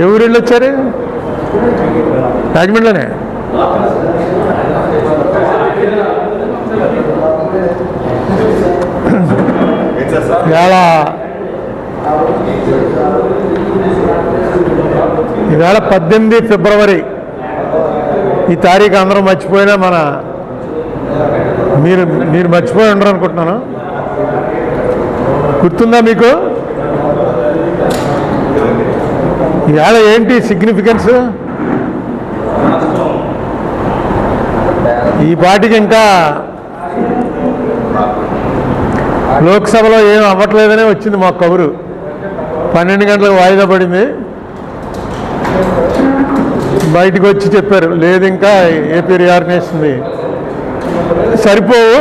ఏ ఊరు వెళ్ళి వచ్చారు? రాజమండ్రిలోనే? ఇవాళ ఇవాళ పద్దెనిమిది ఫిబ్రవరి. ఈ తారీఖు అందరూ మర్చిపోయినా మన మీరు మీరు మర్చిపోయి ఉండరు అనుకుంటున్నాను గుర్తుందా మీకు? ఇవాళ ఏంటి సిగ్నిఫికెన్స్ ఈ పాటికి ఇంకా లోక్సభలో ఏం అవ్వట్లేదనే వచ్చింది మా కబురు. పన్నెండు గంటలకు వాయిదా పడింది. బయటకు వచ్చి చెప్పారు లేదు ఇంకా ఏపీ రియార్గనైజేషన్ది సరిపోవు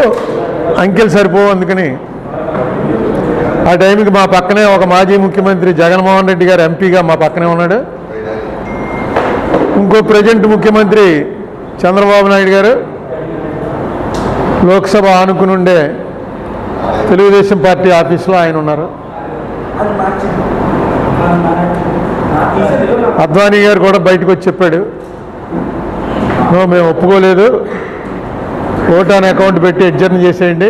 అంకెలు సరిపోవు అందుకని ఆ టైంకి మా పక్కనే ఒక మాజీ ముఖ్యమంత్రి జగన్మోహన్ రెడ్డి గారు ఎంపీగా మా పక్కనే ఉన్నాడు. ఇంకో ప్రజెంట్ ముఖ్యమంత్రి చంద్రబాబు నాయుడు గారు లోక్సభ ఆనుకుని ఉండే తెలుగుదేశం పార్టీ ఆఫీస్లో ఆయన ఉన్నారు. అద్వానీ గారు కూడా బయటకు వచ్చి చెప్పాడు. మేము ఒప్పుకోలేదు. ఓటాన్ అకౌంట్ పెట్టి అడ్జర్న్ చేసేయండి.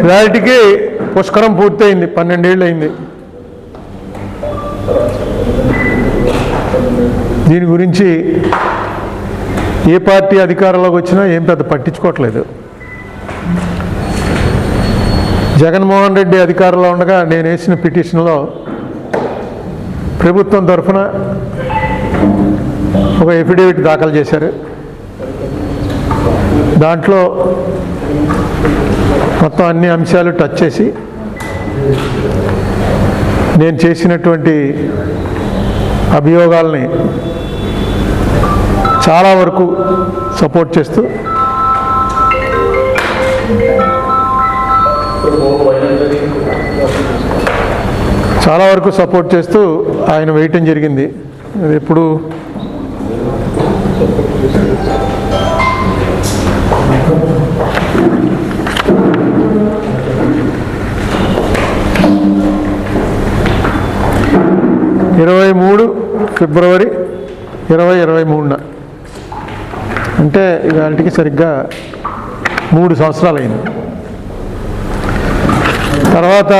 ఇవాటికి పుష్కరం పూర్తయింది పన్నెండేళ్ళు అయింది దీని గురించి ఏ పార్టీ అధికారంలోకి వచ్చినా ఏం పెద్ద పట్టించుకోవట్లేదు. జగన్మోహన్ రెడ్డి అధికారంలో ఉండగా నేను వేసిన పిటిషన్లో ప్రభుత్వం తరఫున ఒక ఎఫిడేవిట్ దాఖలు చేశారు. దాంట్లో మొత్తం అన్ని అంశాలు టచ్ చేసి నేను చేసినటువంటి అభియోగాల్ని చాలా వరకు సపోర్ట్ చేస్తూ చాలా వరకు సపోర్ట్ చేస్తూ ఆయన వేయటం జరిగింది. అది ఎప్పుడు? ఇరవై మూడు ఫిబ్రవరి ఇరవై ఇరవై మూడున. అంటే ఇవాళకి సరిగ్గా మూడు సంవత్సరాలు అయింది తర్వాత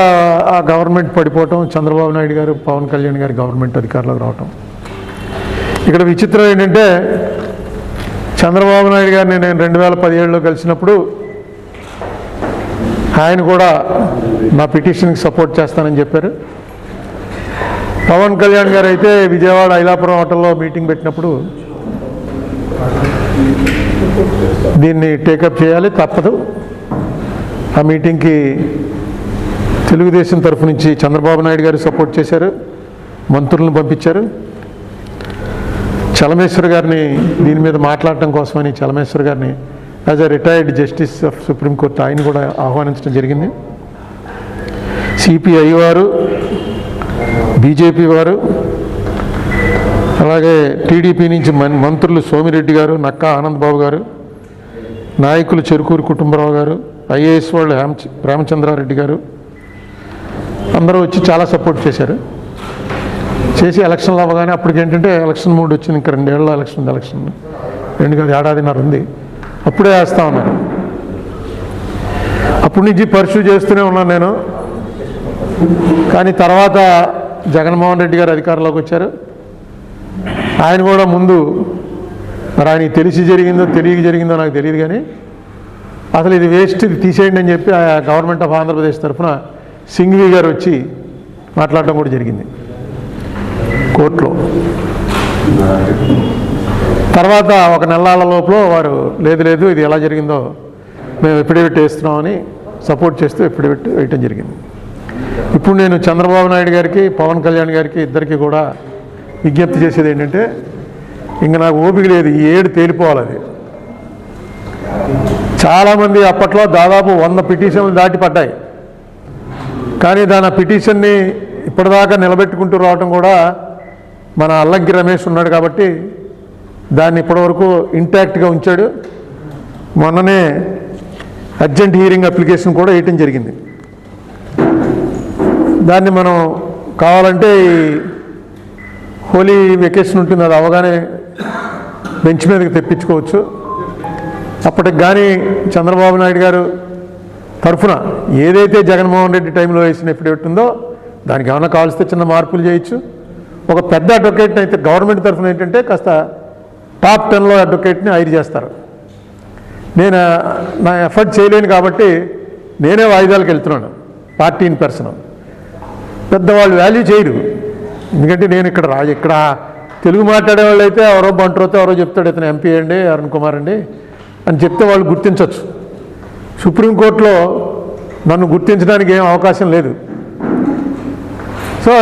ఆ గవర్నమెంట్ పడిపోవటం చంద్రబాబు నాయుడు గారు పవన్ కళ్యాణ్ గారు గవర్నమెంట్ అధికారంలోకి రావటం. ఇక్కడ విచిత్రం ఏంటంటే చంద్రబాబు నాయుడు గారిని నేను రెండు వేల పదిహేడులో కలిసినప్పుడు ఆయన కూడా నా పిటిషన్కి సపోర్ట్ చేస్తానని చెప్పారు. పవన్ కళ్యాణ్ గారు అయితే విజయవాడ ఐలాపురం హోటల్లో మీటింగ్ పెట్టినప్పుడు దీన్ని టేకప్ చేయాలి తప్పదు. ఆ మీటింగ్కి తెలుగుదేశం తరఫు నుంచి చంద్రబాబు నాయుడు గారు సపోర్ట్ చేశారు మంత్రులను పంపించారు. చలమేశ్వర్ గారిని దీని మీద మాట్లాడటం కోసమని చలమేశ్వర్ గారిని as a retired justice of Supreme Court ఆయన కూడా ఆహ్వానించడం జరిగింది. సిపిఐ వారు బీజేపీ వారు అలాగే టీడీపీ నుంచి మన్ మంత్రులు సోమిరెడ్డి గారు నక్కా ఆనందబాబు గారు నాయకులు చెరుకూరు కుటుంబరావు గారు ఐఏఎస్ వాళ్ళు హేమ రామచంద్రారెడ్డి గారు అందరూ వచ్చి చాలా సపోర్ట్ చేశారు. చేసి ఎలక్షన్లు అవ్వగానే అప్పటికి ఏంటంటే ఎలక్షన్ మూడు వచ్చింది ఇంకా రెండేళ్ళ ఎలక్షన్ ఎలక్షన్ రెండు కాదు ఏడాదిన్నర ఉంది. అప్పుడే వేస్తా ఉన్నాను అప్పటి నుంచి పర్సూ చేస్తూనే ఉన్నాను నేను. కానీ తర్వాత జగన్మోహన్ రెడ్డి గారు అధికారంలోకి వచ్చారు. ఆయన కూడా ముందు మరి ఆయన తెలిసి జరిగిందో తెలియక జరిగిందో నాకు తెలియదు కానీ అసలు ఇది వేస్ట్ ఇది తీసేయండి అని చెప్పి ఆ గవర్నమెంట్ ఆఫ్ ఆంధ్రప్రదేశ్ తరఫున సింఘ్వి గారు వచ్చి మాట్లాడటం కూడా జరిగింది కోర్టులో. తర్వాత ఒక నెలల లోపల వారు లేదు లేదు ఇది ఎలా జరిగిందో మేము ఎఫిడేవిట్ వేస్తున్నామని సపోర్ట్ చేస్తూ ఎఫిడేవిట్ వేయటం జరిగింది. ఇప్పుడు నేను చంద్రబాబు నాయుడు గారికి పవన్ కళ్యాణ్ గారికి ఇద్దరికి కూడా విజ్ఞప్తి చేసేది ఏంటంటే ఇంక నాకు ఓపిక లేదు ఈ ఏడు తేలిపోవాలి అది. చాలామంది అప్పట్లో దాదాపు వంద పిటిషన్లు దాటి పడ్డాయి. కానీ దాని ఆ పిటిషన్ని ఇప్పటిదాకా నిలబెట్టుకుంటూ రావటం కూడా మన అల్లంకి రమేష్ ఉన్నాడు కాబట్టి దాన్ని ఇప్పటివరకు ఇంటాక్ట్గా ఉంచాడు. మొన్ననే అర్జెంట్ హీరింగ్ అప్లికేషన్ కూడా వేయటం జరిగింది. దాన్ని మనం కావాలంటే ఈ హోలీ వెకేషన్ ఉంటుంది అది అవగానే బెంచ్ మీదకి తెప్పించుకోవచ్చు. అప్పటికి కానీ చంద్రబాబు నాయుడు గారు తరఫున ఏదైతే జగన్మోహన్ రెడ్డి టైంలో వేసిన ఎఫిడేవిట్ ఉందో దానికి ఏమైనా కావాల్స్తే చిన్న మార్పులు చేయొచ్చు. ఒక పెద్ద అడ్వకేట్ని అయితే గవర్నమెంట్ తరఫున ఏంటంటే కాస్త టాప్ టెన్లో అడ్వకేట్ని హైర్ చేస్తారు. నేను నా ఎఫర్ట్ చేయలేను కాబట్టి నేనే వాయిదాలకు వెళ్తున్నాను పార్టీ ఇన్ పర్సన్ పెద్దవాళ్ళు వాల్యూ చేయరు. ఎందుకంటే నేను ఇక్కడ రా ఇక్కడ తెలుగు మాట్లాడే వాళ్ళు అయితే ఎవరో బంట్రోతో ఎవరో చెప్తాడు ఇతను ఎంపీ అండి అరుణ్ కుమార్ అండి అని చెప్తే వాళ్ళు గుర్తించవచ్చు సుప్రీంకోర్టులో నన్ను గుర్తించడానికి ఏం అవకాశం లేదు. సో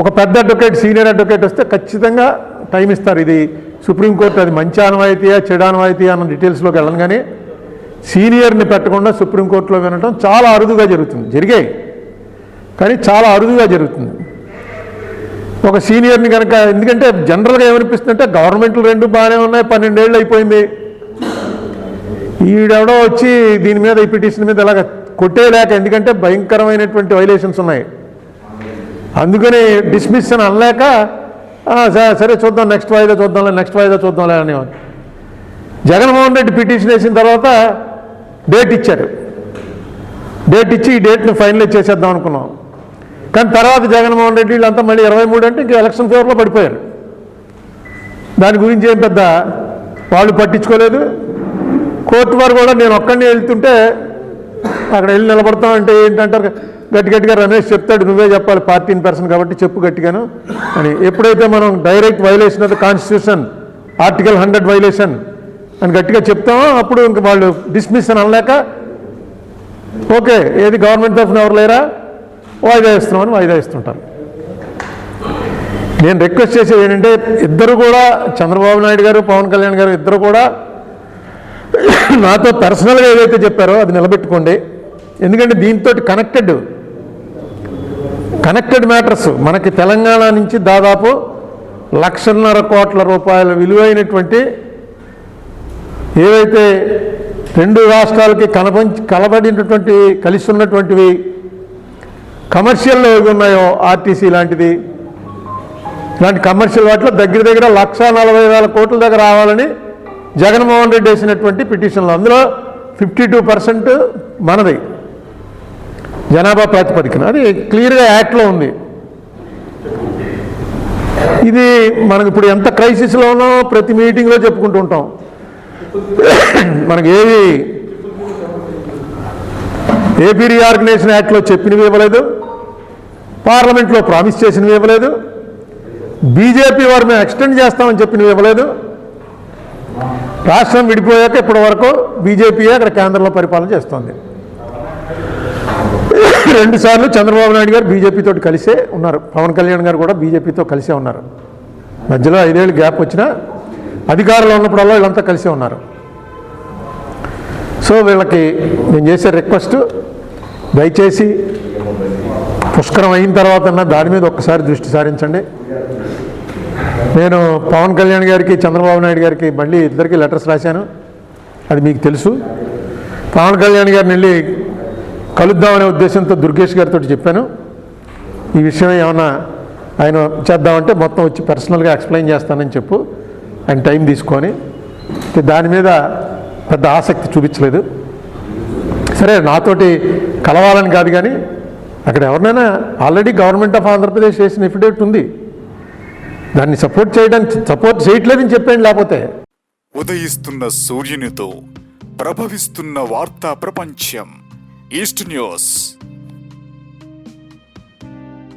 ఒక పెద్ద అడ్వకేట్ సీనియర్ అడ్వకేట్ వస్తే ఖచ్చితంగా టైం ఇస్తారు. ఇది సుప్రీంకోర్టు అది మంచి ఆనవాయితీయా చెడు ఆనవాయితీయా అన్న డీటెయిల్స్లోకి వెళ్ళను కానీ సీనియర్ని పెట్టకుండా సుప్రీంకోర్టులో వినటం చాలా అరుదుగా జరుగుతుంది. జరిగాయి. కానీ చాలా అరుదుగా జరుగుతుంది. ఒక సీనియర్ని కనుక ఎందుకంటే జనరల్గా ఏమనిపిస్తుందంటే గవర్నమెంట్లు రెండు బాగానే ఉన్నాయి పన్నెండేళ్ళు అయిపోయింది. ఈడెవడో వచ్చి దీని మీద ఈ పిటిషన్ మీద ఇలాగ కొట్టేయలేక ఎందుకంటే భయంకరమైనటువంటి వైలేషన్స్ ఉన్నాయి. అందుకని డిస్మిస్ అని అనలేక సరే చూద్దాం నెక్స్ట్ వాయిదా చూద్దాంలే నెక్స్ట్ వాయిదా చూద్దాంలే అనేవాడు జగన్మోహన్ రెడ్డి పిటిషన్ వేసిన తర్వాత డేట్ ఇచ్చారు. డేట్ ఇచ్చి ఈ డేట్ని ఫైనలైజ్ చేసేద్దాం అనుకున్నాం. కానీ తర్వాత జగన్మోహన్ రెడ్డి వీళ్ళంతా మళ్ళీ ఇరవై మూడు అంటే ఇంకా ఎలక్షన్ ఫేవర్లో పడిపోయారు. దాని గురించి ఏం పెద్ద వాళ్ళు పట్టించుకోలేదు. కోర్టు వారు కూడా నేను ఒక్కడిని వెళ్తుంటే అక్కడ వెళ్ళి నిలబడతామంటే ఏంటంటారు? గట్టి గట్టిగా రమేష్ చెప్తాడు నువ్వే చెప్పాలి పార్టీ ఇన్ పర్సన్ కాబట్టి చెప్పు గట్టిగాను అని. ఎప్పుడైతే మనం direct violation of the constitution article hundred violation అని గట్టిగా చెప్తామో అప్పుడు ఇంక వాళ్ళు డిస్మిస్ అని అనలేక ఓకే ఏది గవర్నమెంట్ తరఫున ఎవరు లేరా? వాయిదా ఇస్తున్నామని వాయిదా ఇస్తుంటారు నేను రిక్వెస్ట్ చేసేది ఏంటంటే ఇద్దరు కూడా చంద్రబాబు నాయుడు గారు పవన్ కళ్యాణ్ గారు ఇద్దరు కూడా నాతో పర్సనల్గా ఏదైతే చెప్పారో అది నిలబెట్టుకోండి. ఎందుకంటే దీంతో కనెక్టెడ్ కనెక్టెడ్ మ్యాటర్స్ మనకి తెలంగాణ నుంచి దాదాపు లక్షన్నర కోట్ల రూపాయల విలువైనటువంటి ఏవైతే రెండు రాష్ట్రాలకి కనపంచి కలబడినటువంటి కలిసి ఉన్నటువంటివి కమర్షియల్లో ఏవి ఉన్నాయో ఆర్టీసీ లాంటిది ఇలాంటి కమర్షియల్ వాటిలో దగ్గర దగ్గర లక్ష నలభై వేల కోట్ల దగ్గర రావాలని జగన్మోహన్ రెడ్డి వేసినటువంటి పిటిషన్లు. అందులో ఫిఫ్టీ టూ పర్సెంట్ మనది. జనాభా ప్రాతిపదికన. అది క్లియర్గా యాక్ట్లో ఉంది. ఇది మనకి ఇప్పుడు ఎంత క్రైసిస్లో ఉన్నామో ప్రతి మీటింగ్లో చెప్పుకుంటూ ఉంటాం. మనకి ఏది ఏపీ రీఆర్గనైజేషన్ యాక్ట్లో చెప్పినవి ఇవ్వలేదు. పార్లమెంట్లో ప్రామిస్ చేసినవి ఇవ్వలేదు. బీజేపీ వారు మేము ఎక్స్టెండ్ చేస్తామని చెప్పినవి ఇవ్వలేదు. రాష్ట్రం విడిపోయాక ఇప్పటి వరకు బీజేపీయే అక్కడ కేంద్రంలో పరిపాలన చేస్తోంది. రెండుసార్లు చంద్రబాబు నాయుడు గారు బీజేపీతో కలిసే ఉన్నారు. పవన్ కళ్యాణ్ గారు కూడా బీజేపీతో కలిసే ఉన్నారు. మధ్యలో ఐదేళ్ళు గ్యాప్ వచ్చినా అధికారంలో ఉన్నప్పుడల్లా వీళ్ళంతా కలిసే ఉన్నారు. సో వీళ్ళకి నేను చేసే రిక్వెస్ట్ దయచేసి పుష్కరం అయిన తర్వాత దాని మీద ఒక్కసారి దృష్టి సారించండి. నేను పవన్ కళ్యాణ్ గారికి చంద్రబాబు నాయుడు గారికి మళ్ళీ ఇద్దరికి లెటర్స్ రాశాను. అది మీకు తెలుసు. పవన్ కళ్యాణ్ గారిని వెళ్ళి కలుద్దామనే ఉద్దేశంతో దుర్గేష్ గారితో చెప్పాను. ఈ విషయం ఏమన్నా ఆయన చేద్దామంటే మొత్తం వచ్చి పర్సనల్గా ఎక్స్ప్లెయిన్ చేస్తానని చెప్పు ఆయన టైం తీసుకొని. దాని మీద పెద్ద ఆసక్తి చూపించలేదు. సరే నాతోటి కలవాలని కాదు కానీ అక్కడ ఎవరినైనా ఆల్రెడీ గవర్నమెంట్ ఆఫ్ ఆంధ్రప్రదేశ్ చేసిన ఎఫిడేవిట్ ఉంది. దాన్ని సపోర్ట్ చేయడానికి సపోర్ట్ చేయట్లేదని చెప్పండి లేకపోతే. ఉదయిస్తున్న సూర్యునితో ప్రభవిస్తున్న వార్తా ప్రపంచం ఈస్ట్ న్యూస్.